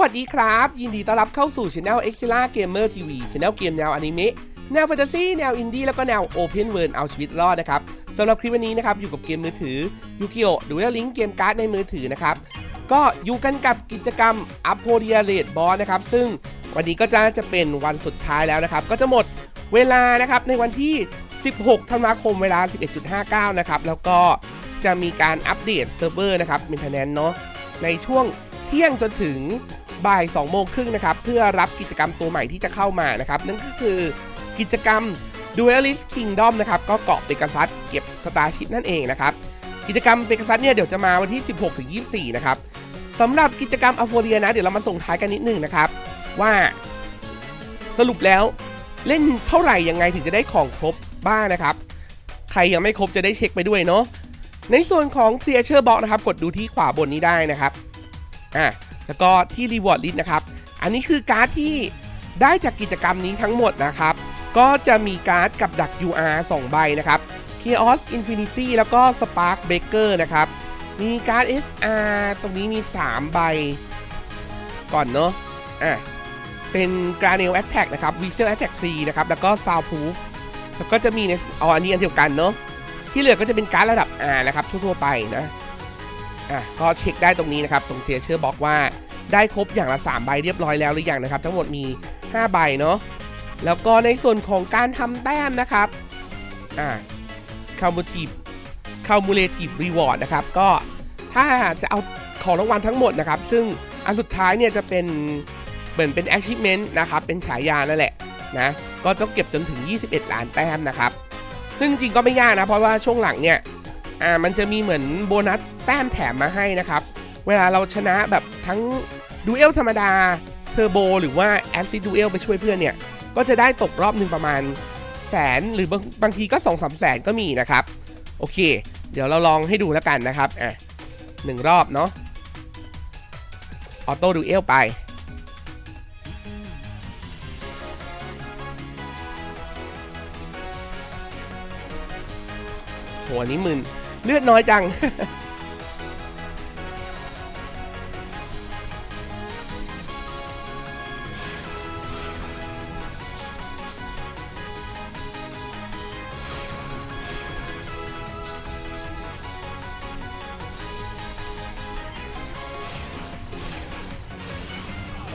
วัสดีครับ ยินดีต้อนรับเข้าสู่ช anel e x i l a Gamer TV ช anel เกมแนวอนิเมะแนวแฟนตาซีแนวอินดี้แล้วก็แนว Open World เอาชีวิตรอดนะครับสำหรับคลิปวันนี้นะครับอยู่กับเกมมือถือยูกิโอหรือว่าลิงเกมการ์ดในมือถือนะครับก็อยู่กันกับกิจกรรม a p o d i a r a t Boss นะครับซึ่งวันนี้ก็จะจะเป็นวันสุดท้ายแล้วนะครับ ก็จะหมดเวลานะครับในวันที่ 16 ธันวาคมเวลา 11.59 นะครับแล้วก็จะมีการอัปเดตเซิร์ฟเวอร์นะครับมินเทนแนนเนาะในช่วงเที่ยงจนถึง บ่าย2โมงครึ่งนะครับเพื่อรับกิจกรรมตัวใหม่ที่จะเข้ามานะครับนั่นก็คือกิจกรรม Duelist Kingdom นะครับก็เกาะเบกัสซัสเก็บสตาร์ชิพนั่นเองนะครับกิจกรรมเบกัสซัสเนี่ยเดี๋ยวจะมาวันที่ 16ถึง24 นะครับสำหรับกิจกรรมอโฟเรียนะ เดี๋ยวเรามาส่งท้ายกันนิดนึงนะครับ ว่าสรุปแล้วเล่นเท่าไหร่ยังไงถึงจะได้ของครบบ้างนะครับ ใครยังไม่ครบจะได้เช็คไปด้วยเนาะในส่วนของ Treasure Box นะครับ กดดูที่ขวาบนนี้ได้นะครับอะ แล้วก็ที่ Reward List นะครับ อันนี้คือการ์ดที่ได้จากกิจกรรมนี้ทั้งหมดนะครับ ก็จะมีการ์ดกับดัก UR 2 ใบนะครับ Chaos Infinity แล้วก็ Spark Breaker นะครับ มีการ์ด SR ตรงนี้มี 3 ใบ ก่อนเนาะ อะ เป็น g r a n e l Attack นะครับ Visual Attack ฟรีนะครับ แล้วก็ Soundproof แล้วก็จะมีในอ๋ออันนี้อันเดียวกันเนาะ ที่เหลือก็จะเป็นการ์ดระดับ R นะครับทั่วๆไปนะ อะก็เช็คได้ตรงนี้นะครับ ตรงเทียเชอร์บอกว่าได้ครบอย่างละ 3 ใบเรียบร้อยแล้วหรือยังนะครับ ทั้งหมดมี 5 ใบเนาะแล้วก็ในส่วนของการทำแต้มนะครับอ่า cumulative cumulative reward นะครับ ก็ถ้าจะเอาของรางวัลทั้งหมดนะครับ ซึ่งอันสุดท้ายเนี่ยจะเป็นเหมือนเป็น achievement นะครับ เป็นฉายานั่นแหละนะ ก็ต้องเก็บจนถึง 21 ล้านแต้มนะครับ ซึ่งจริงก็ไม่ยากนะ เพราะว่าช่วงหลังเนี่ย อ่ามันจะมีเหมือนโบนัสแต้มแถมมาให้นะครับ เวลาเราชนะแบบทั้งดูเอลธรรมดาเทอร์โบหรือว่าแอซิดดูเอลไปช่วยเพื่อนเนี่ย ก็จะได้ตกรอบหนึ่งประมาณแสนหรือบางบางทีก็2องสามแสนก็มีนะครับ โอเค เดี๋ยวเราลองให้ดูแล้วกันนะครับอะหนึ่งรอบเนาะออโต้ดูเอลไปโหอันนี้หมื่น เลือดน้อยจัง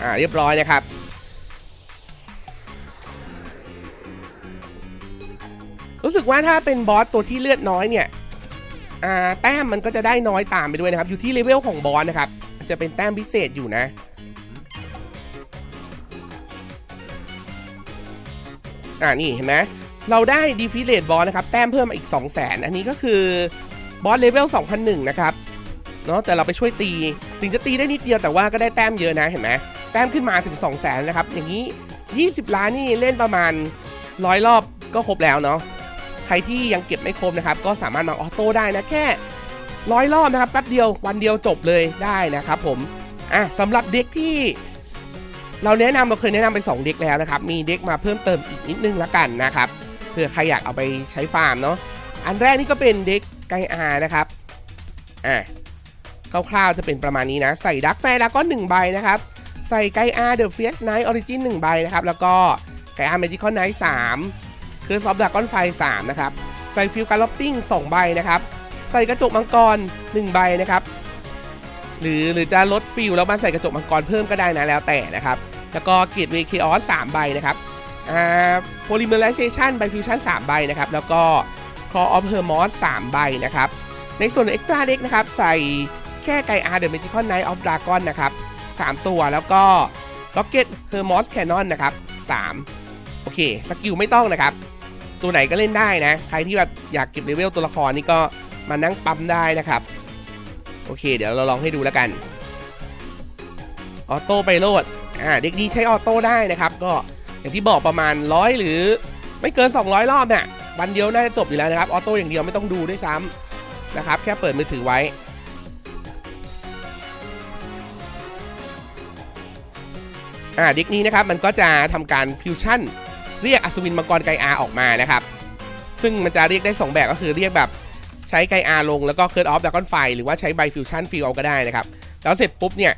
อ่า เรียบร้อยนะครับรู้สึกว่าถ้าเป็นบอสตัวที่เลือดน้อยเนี่ย แต้มมันก็จะได้น้อยตามไปด้วยนะครับ อยู่ที่เลเวลของบอสนะครับ จะเป็นแต้มพิเศษอยู่นะอ่านี่เห็นไหมเราได้ดีฟิเลตบอสนะครับ แต้มเพิ่มมาอีก 2 0 0 0 0 0อันนี้ก็คือบอสเลเวล2001 นะครับเนาะแต่เราไปช่วยตีถึงจะตีได้นิดเดียวแต่ว่าก็ได้แต้มเยอะนะเห็นไหมแต้มขึ้นมาถึง 2 0 0 0 0 0นะครับ อย่างนี้ 20 ล้านนี่เล่นประมาณร้อยรอบก็ครบแล้วเนาะ รที่ยังเก็บไม่ครบนะครับ ก็สามารถมาออโต้ได้นะแค่ร้อยรอบนะครับแป๊บเดียววันเดียวจบเลยได้นะครับผมอะสำหรับเด็กที่เราแนะนำเราเคยแนะนำไป 2 เด็กแล้วนะครับ มีเด็กมาเพิ่มเติมอีกนิดนึงละกันนะครับเผื่อใครอยากเอาไปใช้ฟาร์มเนาะอันแรกนี่ก็เป็นเด็กไกอานะครับอะคร่าวๆจะเป็นประมาณนี้นะ ใส่ดักแฟร์แล้วก็1ใบนะครับ ใส่ไกอาเดอะเฟียสไนท์ออริจิน1ใบนะครับ แล้วก็ไกอาเมจิคอนไนท์3 คือซอฟดากอนไฟ3นะครับใส่ฟิลการล็อปติ้ง2ใบนะครับใส่กระจกมังกร 1 ใบนะครับหรือหรือจะลดฟิลแล้วมาใส่กระจกมังกรเพิ่มก็ได้นะแล้วแต่นะครับแล้วก็เกียรติเวเคออส3ใบนะครับอ่าโพลิเมอร์ไ z เ t ชันไบฟิวชั่น3ใบนะครับแล้วก็คอออฟเฮอร์มอส3ใบนะครับในส่วนเอ็กซ์ตร้าเด็กนะครับใส่แค่ไกอาร์เดอะเมจิคอนไนท์ออฟดราก้อนนะครับ3ตัวแล้วก็ล็อกเก็ตเฮอร์มอสแคนนอนนะครับ3โอเค สกิลไม่ต้องนะครับ ตัวไหนก็เล่นได้นะ ใครที่แบบอยากเก็บเลเวลตัวละครนี่ก็มานั่งปั๊มได้นะครับ โอเค เดี๋ยวเราลองให้ดูแล้วกัน ออโต้ไปโลดอ่าเด็กดีใช้ออโต้ได้นะครับ ก็อย่างที่บอกประมาณร้อยหรือไม่เกิน 200 รอบเนี่ยวันเดียวน่าจะจบอยู่แล้วนะครับ ออโต้อย่างเดียวไม่ต้องดูด้วยซ้ำนะครับ แค่เปิดมือถือไว้อ่าเด็กนี้นะครับมันก็จะทำการฟิวชั่น เรียกอัศวินมังกรไกอาออกมานะครับ ซึ่งมันจะเรียกได้ 2 แบบก็คือเรียกแบบใช้ไกอาลงแล้วก็เคิร์ดออฟดากอนไฟหรือว่าใช้ไบฟิวชั่นฟิลเอาก็ได้นะครับ แล้วเสร็จปุ๊บเนี่ย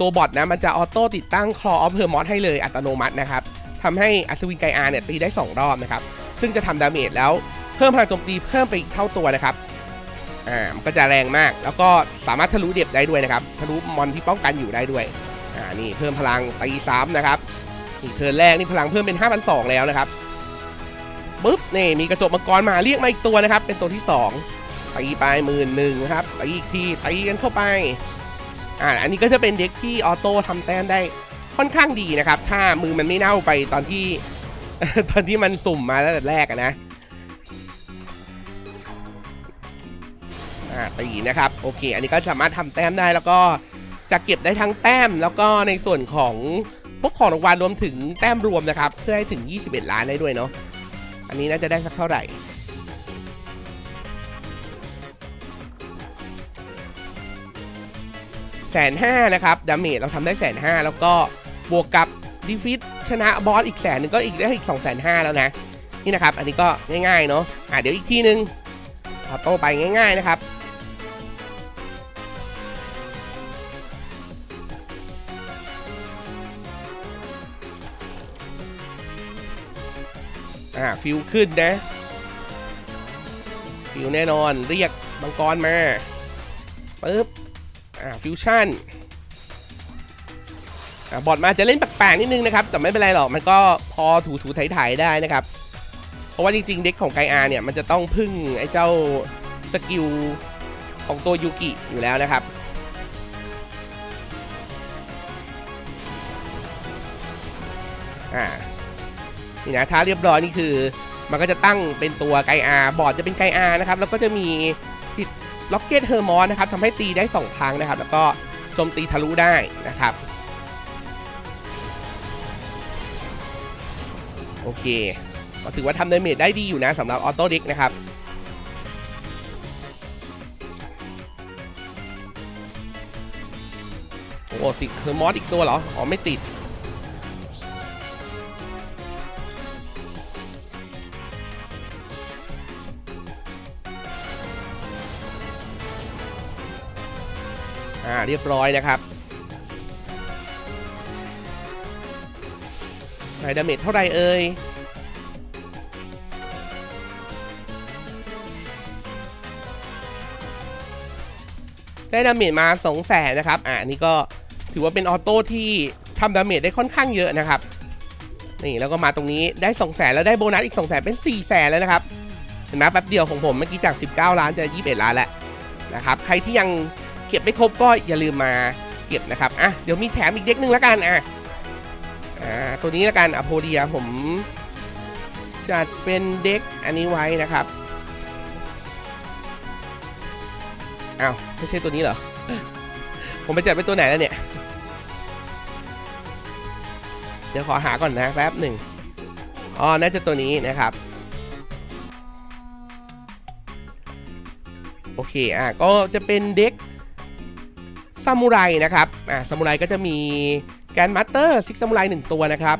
ตัวบอทนะมันจะออโต้ติดตั้ง Claw of Hermos ให้เลยอัตโนมัตินะครับทำให้อัศวินไกอาเนี่ยตีได้ 2 รอบนะครับ ซึ่งจะทำดาเมจแล้วเพิ่มพลังโจมตีเพิ่มไปอีกเท่าตัวนะครับอ่ามันก็จะแรงมาก แล้วก็สามารถทะลุเด็บได้ด้วยนะครับ ทะลุมอนที่ป้องกันอยู่ได้ด้วย อ่า นี่เพิ่มพลังตีซ้ำนะครับ เทิร์นแรกนี่พลังเพิ่มเป็น 5,200 แล้วนะครับปุ๊บนี่มีกระจกมังกรมาเรียกมาอีกตัวนะครับ เป็นตัวที่2ตีไปหมื่นหนึ่งครับตีอีกทีตีกันเข้าไปอ่าอันนี้ก็จะเป็นเด็กที่ออโต้ทำแต้มได้ค่อนข้างดีนะครับ ถ้ามือมันไม่เน่าไปตอนที่ ตอนที่มันสุ่มมาตั้งแต่แรกนะอ่าตีนะครับโอเค อันนี้ก็สามารถทำแต้มได้แล้วก็จะเก็บได้ทั้งแต้มแล้วก็ในส่วนของ พวกของรางวัลรวมถึงแต้มรวมนะครับ เพื่อให้ถึง 21 ล้านได้ด้วยเนาะอันนี้น่าจะได้สักเท่าไหร่แสนห้านะครับดาเมจเราทำได้แสนห้าแล้วก็บวกกับดีฟิตชนะบอสอีกแสนหนึ่งก็อีกได้อีก2องแสนห้าแล้วนะนี่นะครับ อันนี้ก็ง่ายๆเนาะอะเดี๋ยวอีกทีนึงออโตไปง่าย ๆนะครับ อ่าฟิวขึ้นนะ ฟิวแน่นอนเรียกมังกรมาปึ๊บอ่าฟิวชั่นอ่าบอดมาจะเล่นแปลกๆนิดนึงนะครับ แต่ไม่เป็นไรหรอกมันก็พอถูถูไถๆได้นะครับ เพราะว่าจริงๆ เด็กของไกอาเนี่ย มันจะต้องพึ่งไอ้เจ้าสกิลของตัวยูกิอยู่แล้วนะครับอ่า นี่นะถ้าเรียบร้อยนี่คือ มันก็จะตั้งเป็นตัวไกอาบอร์ดจะเป็นไกอานะครับแล้วก็จะมีติดล็อกเก็ตเฮอร์มอนนะครับทำให้ตีได้ 2 ครั้งนะครับ แล้วก็โจมตีทะลุได้นะครับ โอเค ก็ถือว่าทำเดเมจได้ดีอยู่นะสำหรับออโต้เด็กนะครับโอ้ติดเฮอร์มอสอีกตัวเหรอ อ๋อ ไม่ติด อ่าเรียบร้อยนะครับไดดาเมจเท่าไรเอ่ยได้ดาเมจมา2 0 0แสนนะครับ อ่านนี้ก็ถือว่าเป็นออโต้ที่ทำดาเมจได้ค่อนข้างเยอะนะครับ นี่แล้วก็มาตรงนี้ได้2 0 0แสนแล้วได้โบนัสอีก2 0 0แสนเป็น4 0 0แสนแล้วนะครับ เห็นไหมแป๊บเดียวของผมเมื่อกี้จาก 19 ล้านจะ 21 ล้านแล้วนะครับ ใครที่ยัง เก็บไม่ครบก็อย่าลืมมาเก็บนะครับอะเดี๋ยวมีแถมอีกเด็กหนึ่งแล้วกันอะอ่าตัวนี้แล้วกันอโพเดียผมจัดเป็นเด็กอันนี้ไว้นะครับอ้าวไม่ใช่ตัวนี้เหรอ ผมไปจัดเป็นตัวไหนแล้วเนี่ย เดี๋ยวขอหาก่อนนะแป๊บหนึ่งอ๋อ น่าจะตัวนี้นะครับ โอเค อะ ก็จะเป็นเด็ก ซามูไรนะครับอ่าซามูไรก็จะมีแกนมาสเตอร์ซิกซามูไรหนึ่งตัวนะครับ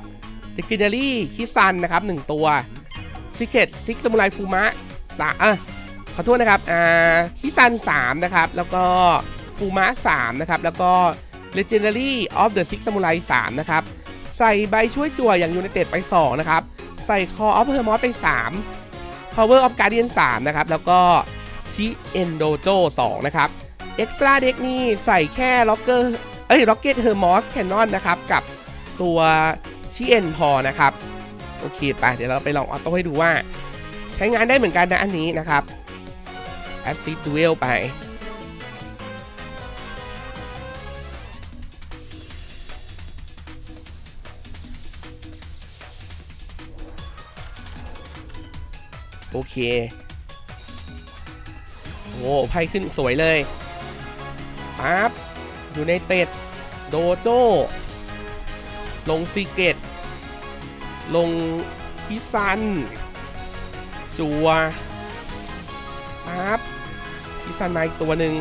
เดกิเนอรี่คิซันนะครับหนึ่งตัวซิกเก็ตซิกซามูไรฟูมะสาอะขอโทษนะครับอ่าคิซันสามนะครับแล้วก็ฟูมะสามนะครับแล้วก็ Legendary of the Six Samurai 3 นะครับ ใส่ใบช่วยจั่วอย่างยู i นเต็ดไป 2 นะครับ ใส่ Call of Hermos ไป 3 Power of Guardian 3 นะครับ แล้วก็ชิเอนโดโจ2นะครับ เอ็กซ์ตร้าเด็กนี่ใส่แค่ล็อกเกอร์เอ้ยล็อกเก็ตเฮอร์มอสแคนนอนนะครับ กับตัวชีเอ็นพอนะครับ โอเคไปเดี๋ยวเราไปลองออโต้ให้ดูว่า ใช้งานได้เหมือนกันนะอันนี้นะครับแอซิดดูเอลไปโอเค โอ้ไพ่ขึ้นสวยเลย ปั๊บอยู่ในเต็ด โดโจ ลงซีเกต ลงคิซัน จัวปั๊บคิซันมาอีกตัวหนึ่ง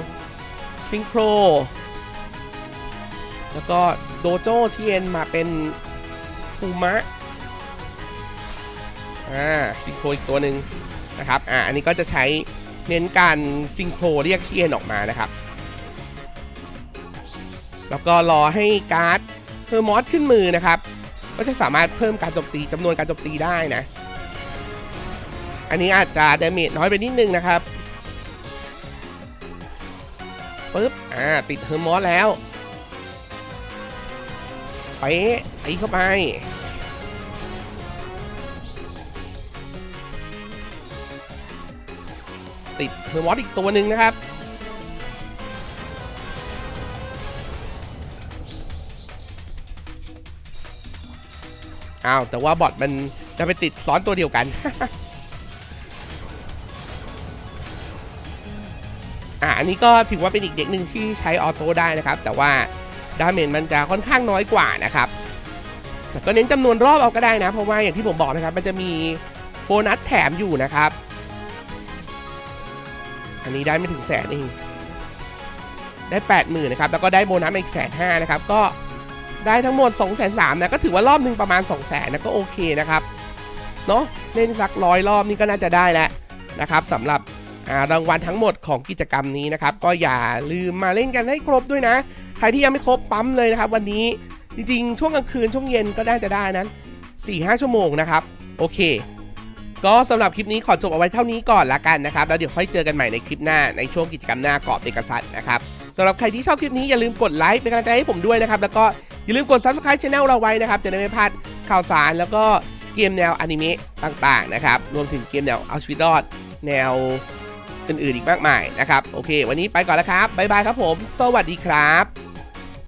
ซิงโคร แล้วก็โดโจชิเอนมาเป็นฟูมะอ่าซิงโครอีกตัวหนึ่งนะครับ อ่า อันนี้ก็จะใช้เน้นการซิงโครเรียกเชียนออกมานะครับ แล้วก็รอให้การ์ดเฮอร์มอสขึ้นมือนะครับ ก็จะสามารถเพิ่มการโจมตีจำนวนการโจมตีได้นะ อันนี้อาจจะดาเมจน้อยไปนิดนึงนะครับปึ๊บ อ่า ติดเฮอร์มอสแล้วไปไอ้เข้าไป ติดเฮอร์มอสอีกตัวหนึ่งนะครับ อ้าวแต่ว่าบอทมันจะไปติดซ้อนตัวเดียวกัน อะอันนี้ก็ถือว่าเป็นอีกเด็กหนึ่งที่ใช้ออโต้ได้นะครับ แต่ว่าดาเมจมันจะค่อนข้างน้อยกว่านะครับแต่ก็เน้นจำนวนรอบเอาก็ได้นะเพราะว่าอย่างที่ผมบอกนะครับ มันจะมีโบนัสแถมอยู่นะครับ อันนี้ได้ไม่ถึงแสนเองได้ 8 0,000นะครับแล้วก็ได้โบนัสอีกแสนห้านะครับก็ ได้ทั้งหมด 2 3 0 0 0นะก็ถือว่ารอบหนึ่งประมาณ 2 0 0 0 0นะก็โอเคนะครับเนาะเล่นสักร้อยรอบนี่ก็น่าจะได้แล้วนะครับสำหรับรางวัลทั้งหมดของกิจกรรมนี้นะครับ ก็อย่าลืมมาเล่นกันให้ครบด้วยนะ ใครที่ยังไม่ครบปั๊มเลยนะครับ วันนี้จริงๆ ช่วงกลางคืนช่วงเย็นก็ได้จะได้นั้น4-5 ชั่วโมงนะครับ โอเค ก็สำหรับคลิปนี้ขอจบเอาไว้เท่านี้ก่อนละกันนะครับ แล้วเดี๋ยวค่อยเจอกันใหม่ในคลิปหน้าในช่วงกิจกรรมหน้ากรอบเอกสัตว์นะครับสำหรับใครที่ชอบคลิปนี้อย่าลืมกดไลค์เป็นกำลังใจให้ผมด้วยนะครับ แล้วก็ อย่าลืมกด subscribe channel เราไว้นะครับ จะได้ไม่พลาดข่าวสารแล้วก็เกมแนวอนิเมะต่างๆนะครับ รวมถึงเกมแนวเอาชีวิตรอดแนวอื่นๆอีกมากมายนะครับ โอเค วันนี้ไปก่อนแล้วครับ บ๊ายบายครับผม สวัสดีครับ